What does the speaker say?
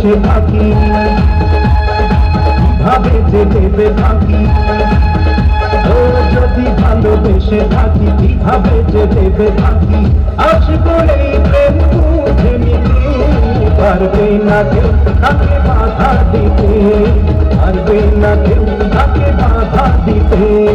ভালোবেসে থাকি। কীভাবে যে ভেবে থাকি। ও, যদি ভালোবেসে থাকি কীভাবে যে ভেবে থাকি। আজ বলেই প্রেম বুঝে নিতে। পারবে না কেউ তাকে বাধা দিতে। পারবে না কেউ তাকে বাধা দিতে।